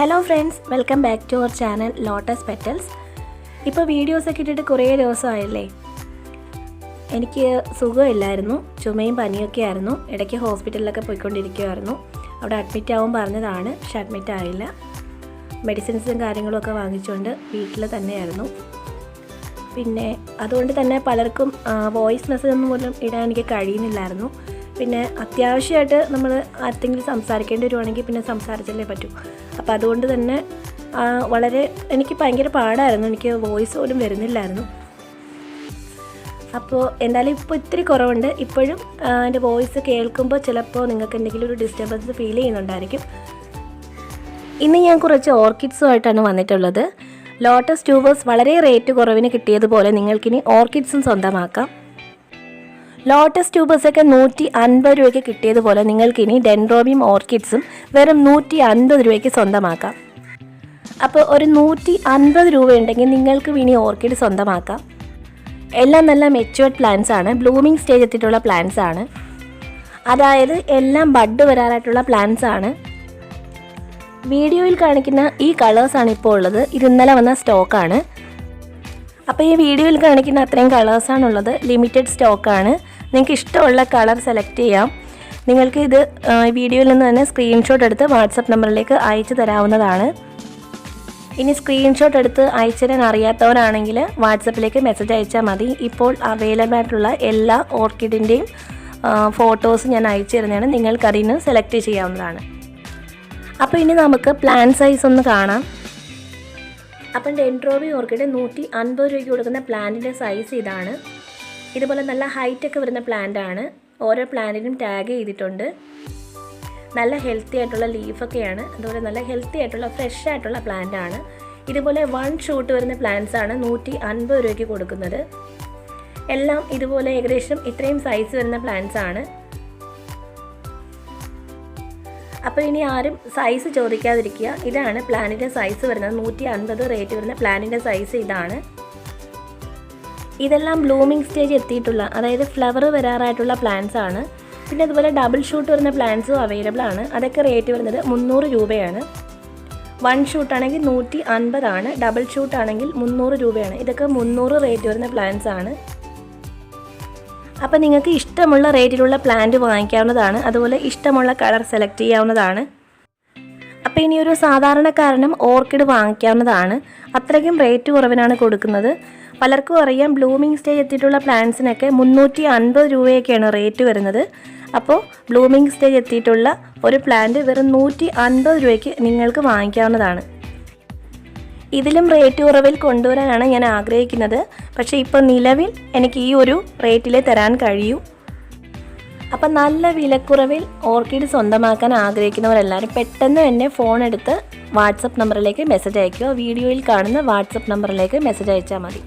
Hello friends welcome back to our channel lotus petals ഇപ്പോൾ വീഡിയോസൊക്കെ ഇട്ടിട്ട് കുറേ ദിവസമായില്ലേ? എനിക്ക് സുഖമില്ലായിരുന്നു ചുമയും പനിയൊക്കെ ആയിരുന്നു ഇടയ്ക്ക് ഹോസ്പിറ്റലിലൊക്കെ പോയിക്കൊണ്ടിരിക്കുമായിരുന്നു അവിടെ അഡ്മിറ്റ് ആവും പറഞ്ഞതാണ് പക്ഷെ അഡ്മിറ്റ് ആയില്ല. മെഡിസിൻസും കാര്യങ്ങളൊക്കെ വാങ്ങിച്ചുകൊണ്ട് വീട്ടിൽ തന്നെയായിരുന്നു. പിന്നെ അതുകൊണ്ട് തന്നെ പലർക്കും വോയിസ് മെസ്സേജ് ഒന്നും പോലും ഇടാൻ എനിക്ക് കഴിയുന്നില്ലായിരുന്നു. പിന്നെ അത്യാവശ്യമായിട്ട് നമ്മൾ ആർക്കെങ്കിലും സംസാരിക്കേണ്ടി വരുവാണെങ്കിൽ പിന്നെ സംസാരിച്ചല്ലേ പറ്റൂ. അപ്പോൾ അതുകൊണ്ട് തന്നെ വളരെ എനിക്ക് ഭയങ്കര പാടായിരുന്നു. എനിക്ക് വോയിസ് പോലും വരുന്നില്ലായിരുന്നു. അപ്പോൾ എന്തായാലും ഇപ്പോൾ ഇത്തിരി കുറവുണ്ട്. ഇപ്പോഴും എന്റെ വോയിസ് കേൾക്കുമ്പോൾ ചിലപ്പോൾ നിങ്ങൾക്ക് എന്തെങ്കിലും ഒരു ഡിസ്റ്റർബൻസ് ഫീൽ ചെയ്യുന്നുണ്ടായിരിക്കും. ഇന്ന് ഞാൻ കുറച്ച് ഓർക്കിഡ്സുമായിട്ടാണ് വന്നിട്ടുള്ളത്. ലോട്ടസ് ട്യൂബേഴ്സ് വളരെ റേറ്റ് കുറവിന് കിട്ടിയതുപോലെ നിങ്ങൾക്കിനി ഓർക്കിഡ്സും സ്വന്തമാക്കാം. ലോട്ടസ് ട്യൂബേഴ്സൊക്കെ നൂറ്റി അൻപത് രൂപയ്ക്ക് കിട്ടിയതുപോലെ നിങ്ങൾക്കിനി ഡെൻഡ്രോബിയം ഓർക്കിഡ്സും വെറും നൂറ്റി അൻപത് രൂപയ്ക്ക് സ്വന്തമാക്കാം. അപ്പോൾ ഒരു നൂറ്റി അൻപത് രൂപ ഉണ്ടെങ്കിൽ നിങ്ങൾക്ക് ഇനി ഓർക്കിഡ് സ്വന്തമാക്കാം. എല്ലാം നല്ല മെച്ചുവേർഡ് പ്ലാന്റ്സ് ആണ് ബ്ലൂമിംഗ് സ്റ്റേജ് എത്തിയിട്ടുള്ള പ്ലാന്റ്സ് ആണ്. അതായത് എല്ലാം ബഡ് വരാനായിട്ടുള്ള പ്ലാന്റ്സ് ആണ്. വീഡിയോയിൽ കാണിക്കുന്ന ഈ കളേഴ്സാണ് ഇപ്പോൾ ഉള്ളത്. ഇത് ഇന്നലെ വന്ന സ്റ്റോക്കാണ് അപ്പോൾ ഈ വീഡിയോയിൽ കാണിക്കുന്ന അത്രയും കളേഴ്സാണുള്ളത് ലിമിറ്റഡ് സ്റ്റോക്കാണ് നിങ്ങൾക്ക് ഇഷ്ടമുള്ള കളർ സെലക്ട് ചെയ്യാം. നിങ്ങൾക്ക് ഇത് വീഡിയോയിൽ നിന്ന് തന്നെ സ്ക്രീൻഷോട്ട് എടുത്ത് വാട്സപ്പ് നമ്പറിലേക്ക് അയച്ചു തരാവുന്നതാണ്. ഇനി സ്ക്രീൻഷോട്ട് എടുത്ത് അയച്ചു തരാൻ അറിയാത്തവരാണെങ്കിൽ വാട്സപ്പിലേക്ക് മെസ്സേജ് അയച്ചാൽ മതി. ഇപ്പോൾ അവൈലബിൾ ആയിട്ടുള്ള എല്ലാ ഓർക്കിഡിന്റെയും ഫോട്ടോസ് ഞാൻ അയച്ചു തരുന്നതാണ്. നിങ്ങൾക്കതിന് സെലക്ട് ചെയ്യാവുന്നതാണ്. അപ്പോൾ ഇനി നമുക്ക് പ്ലാൻ സൈസ് ഒന്ന് കാണാം. അപ്പം ഡെൻട്രോബി ഓർക്കിഡ് നൂറ്റി അൻപത് രൂപയ്ക്ക് കൊടുക്കുന്ന പ്ലാന്റിന്റെ സൈസ് ഇതാണ്. ഇതുപോലെ നല്ല ഹൈറ്റ് ഒക്കെ വരുന്ന പ്ലാന്റ് ആണ്. ഓരോ പ്ലാന്റിനും ടാഗ് ചെയ്തിട്ടുണ്ട്. നല്ല ഹെൽത്തി ആയിട്ടുള്ള ലീഫൊക്കെയാണ് അതുപോലെ നല്ല ഹെൽത്തി ആയിട്ടുള്ള ഫ്രഷ് ആയിട്ടുള്ള പ്ലാന്റ് ആണ്. ഇതുപോലെ വൺ ഷൂട്ട് വരുന്ന പ്ലാന്റ്സ് ആണ് നൂറ്റി അൻപത് രൂപയ്ക്ക് കൊടുക്കുന്നത്. എല്ലാം ഇതുപോലെ ഏകദേശം ഇത്രയും സൈസ് വരുന്ന പ്ലാന്റ്സ് ആണ്. അപ്പോൾ ഇനി ആരും സൈസ് ചോദിക്കാതിരിക്കുക. ഇതാണ് പ്ലാനിന്റെ സൈസ് വരുന്നത്. നൂറ്റി അൻപത് റേറ്റ് വരുന്ന പ്ലാനിന്റെ സൈസ് ഇതാണ്. ഇതെല്ലാം ബ്ലൂമിങ് സ്റ്റേജ് എത്തിയിട്ടുള്ള അതായത് ഫ്ലവർ വരാറായിട്ടുള്ള പ്ലാന്റ്സ് ആണ്. പിന്നെ അതുപോലെ ഡബിൾ ഷൂട്ട് വരുന്ന പ്ലാന്റ്സും അവൈലബിൾ ആണ്. അതൊക്കെ റേറ്റ് വരുന്നത് മുന്നൂറ് രൂപയാണ്. വൺ ഷൂട്ട് ആണെങ്കിൽ നൂറ്റി അൻപതാണ് ഡബിൾ ഷൂട്ട് ആണെങ്കിൽ മുന്നൂറ് രൂപയാണ്. ഇതൊക്കെ മുന്നൂറ് റേറ്റ് വരുന്ന പ്ലാന്റ്സ് ആണ്. അപ്പോൾ നിങ്ങൾക്ക് ഇഷ്ടമുള്ള റേറ്റിലുള്ള പ്ലാന്റ് വാങ്ങിക്കാവുന്നതാണ്. അതുപോലെ ഇഷ്ടമുള്ള കളർ സെലക്ട് ചെയ്യാവുന്നതാണ്. അപ്പോൾ ഇനി ഒരു സാധാരണക്കാരനും ഓർക്കിഡ് വാങ്ങിക്കാവുന്നതാണ്. അത്രയ്ക്കും റേറ്റ് കുറവിനാണ് കൊടുക്കുന്നത്. പലർക്കും അറിയാം ബ്ലൂമിങ് സ്റ്റേജ് എത്തിയിട്ടുള്ള പ്ലാന്റ്സിനൊക്കെ മുന്നൂറ്റി അൻപത് രൂപയൊക്കെയാണ് റേറ്റ് വരുന്നത്. അപ്പോൾ ബ്ലൂമിങ് സ്റ്റേജ് എത്തിയിട്ടുള്ള ഒരു പ്ലാന്റ് വെറും നൂറ്റി അൻപത് രൂപയ്ക്ക് നിങ്ങൾക്ക് വാങ്ങിക്കാവുന്നതാണ്. ഇതിലും റേറ്റ് കുറവിൽ കൊണ്ടുവരാനാണ് ഞാൻ ആഗ്രഹിക്കുന്നത്. പക്ഷേ ഇപ്പോൾ നിലവിൽ എനിക്ക് ഈ ഒരു റേറ്റിൽ തരാൻ കഴിയൂ. അപ്പം നല്ല വിലക്കുറവിൽ ഓർക്കിഡ് സ്വന്തമാക്കാൻ ആഗ്രഹിക്കുന്നവരെല്ലാവരും പെട്ടെന്ന് തന്നെ ഫോൺ എടുത്ത് വാട്സപ്പ് നമ്പറിലേക്ക് മെസ്സേജ് അയയ്ക്കുക വീഡിയോയിൽ കാണുന്ന വാട്സപ്പ് നമ്പറിലേക്ക് മെസ്സേജ് അയച്ചാൽ മതി.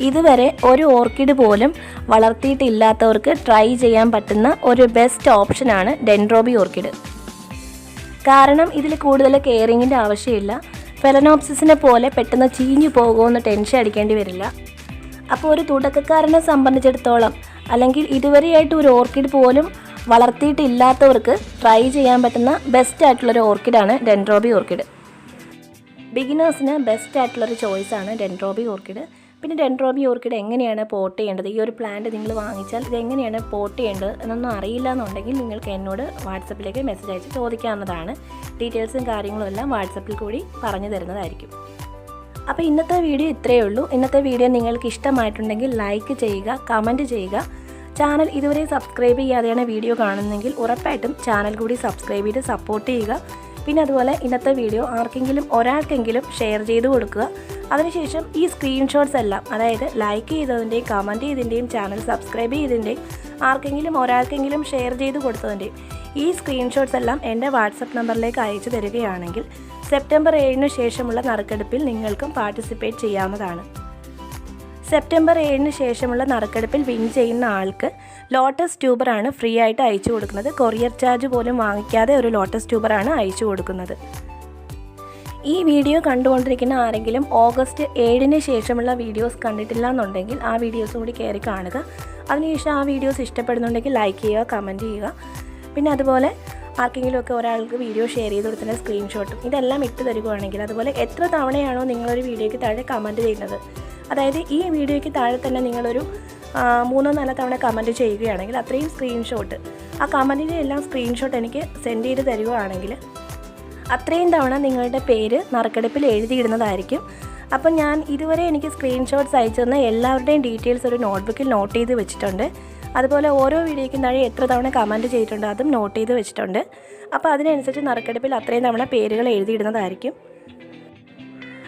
ഇതുവരെ ഒരു ഓർക്കിഡ് പോലും വളർത്തിയിട്ടില്ലാത്തവർക്ക് ട്രൈ ചെയ്യാൻ പറ്റുന്ന ഒരു ബെസ്റ്റ് ഓപ്ഷനാണ് ഡെൻഡ്രോബി ഓർക്കിഡ്. കാരണം ഇതിൽ കൂടുതൽ കെയറിങ്ങിന്റെ ആവശ്യമില്ല. ഫെലനോപ്സിസിനെ പോലെ പെട്ടെന്ന് ചീഞ്ഞു പോകുമെന്ന് ടെൻഷൻ അടിക്കേണ്ടി വരില്ല. അപ്പോൾ ഒരു തുടക്കക്കാരനെ സംബന്ധിച്ചിടത്തോളം അല്ലെങ്കിൽ ഇതുവരെയായിട്ട് ഒരു ഓർക്കിഡ് പോലും വളർത്തിയിട്ടില്ലാത്തവർക്ക് ട്രൈ ചെയ്യാൻ പറ്റുന്ന ബെസ്റ്റ് ആയിട്ടുള്ളൊരു ഓർക്കിഡാണ് ഡെൻഡ്രോബി ഓർക്കിഡ്. ബിഗിനേഴ്സിന് ബെസ്റ്റ് ആയിട്ടുള്ളൊരു ചോയ്സാണ് ഡെൻഡ്രോബി ഓർക്കിഡ്. പിന്നെ ഡെൻഡ്രോബി ഓർക്കിഡ് എങ്ങനെയാണ് പോട്ട് ചെയ്യേണ്ടത്? ഈ ഒരു പ്ലാന്റ് നിങ്ങൾ വാങ്ങിച്ചാൽ ഇത് എങ്ങനെയാണ് പോട്ട് ചെയ്യേണ്ടത് എന്നൊന്നും അറിയില്ല എന്നുണ്ടെങ്കിൽ നിങ്ങൾക്ക് എന്നോട് വാട്സപ്പിലേക്ക് മെസ്സേജ് അയച്ച് ചോദിക്കാവുന്നതാണ്. ഡീറ്റെയിൽസും കാര്യങ്ങളും എല്ലാം വാട്സപ്പിൽ കൂടി പറഞ്ഞു തരുന്നതായിരിക്കും. അപ്പോൾ ഇന്നത്തെ വീഡിയോ ഇത്രയേ ഉള്ളൂ. ഇന്നത്തെ വീഡിയോ നിങ്ങൾക്ക് ഇഷ്ടമായിട്ടുണ്ടെങ്കിൽ ലൈക്ക് ചെയ്യുക കമന്റ് ചെയ്യുക. ചാനൽ ഇതുവരെ സബ്സ്ക്രൈബ് ചെയ്യാതെയാണ് വീഡിയോ കാണുന്നതെങ്കിൽ ഉറപ്പായിട്ടും ചാനൽ കൂടി സബ്സ്ക്രൈബ് ചെയ്ത് സപ്പോർട്ട് ചെയ്യുക. പിന്നെ അതുപോലെ ഇന്നത്തെ വീഡിയോ ആർക്കെങ്കിലും ഒരാൾക്കെങ്കിലും ഷെയർ ചെയ്ത് കൊടുക്കുക. അതിനുശേഷം ഈ സ്ക്രീൻഷോട്ട്സ് എല്ലാം അതായത് ലൈക്ക് ചെയ്തതിന്റെയും കമന്റ് ചെയ്തതിന്റെയും ചാനൽ സബ്സ്ക്രൈബ് ചെയ്തതിന്റെയും ആർക്കെങ്കിലും ഒരാൾക്കെങ്കിലും ഷെയർ ചെയ്ത് കൊടുത്തതിന്റെയും ഈ സ്ക്രീൻഷോട്ട്സ് എല്ലാം എന്റെ വാട്സപ്പ് നമ്പറിലേക്ക് അയച്ചു തരികയാണെങ്കിൽ സെപ്റ്റംബർ ഏഴിന് ശേഷമുള്ള നറുക്കെടുപ്പിൽ നിങ്ങൾക്കും പാർട്ടിസിപ്പേറ്റ് ചെയ്യാവുന്നതാണ്. സെപ്റ്റംബർ ഏഴിന് ശേഷമുള്ള നറുക്കെടുപ്പിൽ വിൻ ചെയ്യുന്ന ആൾക്ക് ലോട്ടസ് ട്യൂബറാണ് ഫ്രീ ആയിട്ട് അയച്ചു കൊടുക്കുന്നത്. കൊറിയർ ചാർജ് പോലും വാങ്ങിക്കാതെ ഒരു ലോട്ടസ് ട്യൂബറാണ് അയച്ചു കൊടുക്കുന്നത്. ഈ വീഡിയോ കണ്ടുകൊണ്ടിരിക്കുന്ന ആരെങ്കിലും ഓഗസ്റ്റ് ഏഴിന് ശേഷമുള്ള വീഡിയോസ് കണ്ടിട്ടില്ല എന്നുണ്ടെങ്കിൽ ആ വീഡിയോസ് കൂടി കയറി കാണുക. അതിനുശേഷം ആ വീഡിയോസ് ഇഷ്ടപ്പെടുന്നുണ്ടെങ്കിൽ ലൈക്ക് ചെയ്യുക കമന്റ് ചെയ്യുക. പിന്നെ അതുപോലെ ആർക്കെങ്കിലും ഒക്കെ ഒരാൾക്ക് വീഡിയോ ഷെയർ ചെയ്ത് കൊടുത്തതിന്റെ സ്ക്രീൻഷോട്ടും ഇതെല്ലാം ഇട്ട് തരുവാണെങ്കിൽ അതുപോലെ എത്ര തവണയാണോ നിങ്ങളൊരു വീഡിയോയ്ക്ക് താഴെ കമന്റ് ചെയ്യുന്നത്? അതായത് ഈ വീഡിയോയ്ക്ക് താഴെ തന്നെ നിങ്ങളൊരു മൂന്നോ നാലോ തവണ കമന്റ് ചെയ്യുകയാണെങ്കിൽ അത്രയും സ്ക്രീൻഷോട്ട്. ആ കമന്റിന്റെ എല്ലാം സ്ക്രീൻഷോട്ട് എനിക്ക് സെൻഡ് ചെയ്ത് തരുവാണെങ്കിൽ അത്രയും തവണ നിങ്ങളുടെ പേര് നറുക്കെടുപ്പിൽ എഴുതിയിടുന്നതായിരിക്കും. അപ്പം ഞാൻ ഇതുവരെ എനിക്ക് സ്ക്രീൻഷോട്ട്സ് അയച്ചു തന്ന എല്ലാവരുടെയും ഡീറ്റെയിൽസ് ഒരു നോട്ട്ബുക്കിൽ നോട്ട് ചെയ്ത് വെച്ചിട്ടുണ്ട്. അതുപോലെ ഓരോ വീഡിയോയ്ക്കും താഴെ എത്ര തവണ കമന്റ് ചെയ്തിട്ടുണ്ട് അതും നോട്ട് ചെയ്ത് വെച്ചിട്ടുണ്ട്. അപ്പോൾ അതിനനുസരിച്ച് നറുക്കെടുപ്പിൽ അത്രയും തവണ പേരുകൾ എഴുതിയിടുന്നതായിരിക്കും.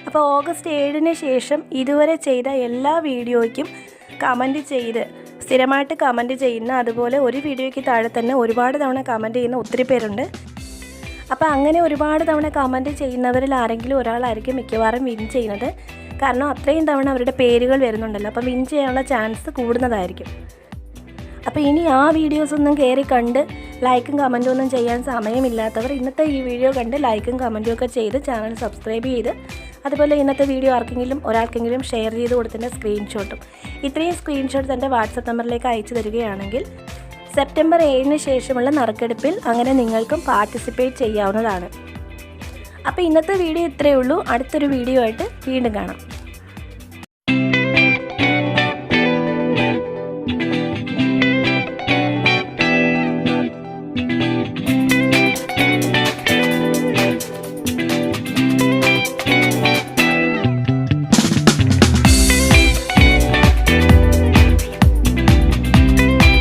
അപ്പോൾ ഓഗസ്റ്റ് ഏഴിന് ശേഷം ഇതുവരെ ചെയ്ത എല്ലാ വീഡിയോയ്ക്കും കമന്റ് ചെയ്ത് സ്ഥിരമായിട്ട് കമന്റ് ചെയ്യുന്ന അതുപോലെ ഒരു വീഡിയോയ്ക്ക് താഴെ തന്നെ ഒരുപാട് തവണ കമന്റ് ചെയ്യുന്ന ഒത്തിരി പേരുണ്ട്. അപ്പോൾ അങ്ങനെ ഒരുപാട് തവണ കമന്റ് ചെയ്യുന്നവരിൽ ആരെങ്കിലും ഒരാളായിരിക്കും മിക്കവാറും വിൻ ചെയ്യുന്നത്. കാരണം അത്രയും തവണ അവരുടെ പേരുകൾ വരുന്നുണ്ടല്ലോ. അപ്പോൾ വിൻ ചെയ്യാനുള്ള ചാൻസ് കൂടുന്നതായിരിക്കും. അപ്പോൾ ഇനി ആ വീഡിയോസ് ഒന്നും കയറി കണ്ട് ലൈക്കും കമന്റും ഒന്നും ചെയ്യാൻ സമയമില്ലാത്തവർ ഇന്നത്തെ ഈ വീഡിയോ കണ്ട് ലൈക്കും കമന്റും ഒക്കെ ചെയ്ത് ചാനൽ സബ്സ്ക്രൈബ് ചെയ്ത് അതുപോലെ ഇന്നത്തെ വീഡിയോ ആർക്കെങ്കിലും ഒരാൾക്കെങ്കിലും ഷെയർ ചെയ്ത് കൊടുത്തതിന്റെ സ്ക്രീൻഷോട്ടും ഇത്രയും സ്ക്രീൻഷോട്ട് തന്റെ വാട്സപ്പ് നമ്പറിലേക്ക് അയച്ചു തരികയാണെങ്കിൽ സെപ്റ്റംബർ ഏഴിന് ശേഷമുള്ള നറുക്കെടുപ്പിൽ അങ്ങനെ നിങ്ങൾക്കും പാർട്ടിസിപ്പേറ്റ് ചെയ്യാവുന്നതാണ്. അപ്പോൾ ഇന്നത്തെ വീഡിയോ ഇത്രയേ ഉള്ളൂ. അടുത്തൊരു വീഡിയോ ആയിട്ട് വീണ്ടും കാണാം.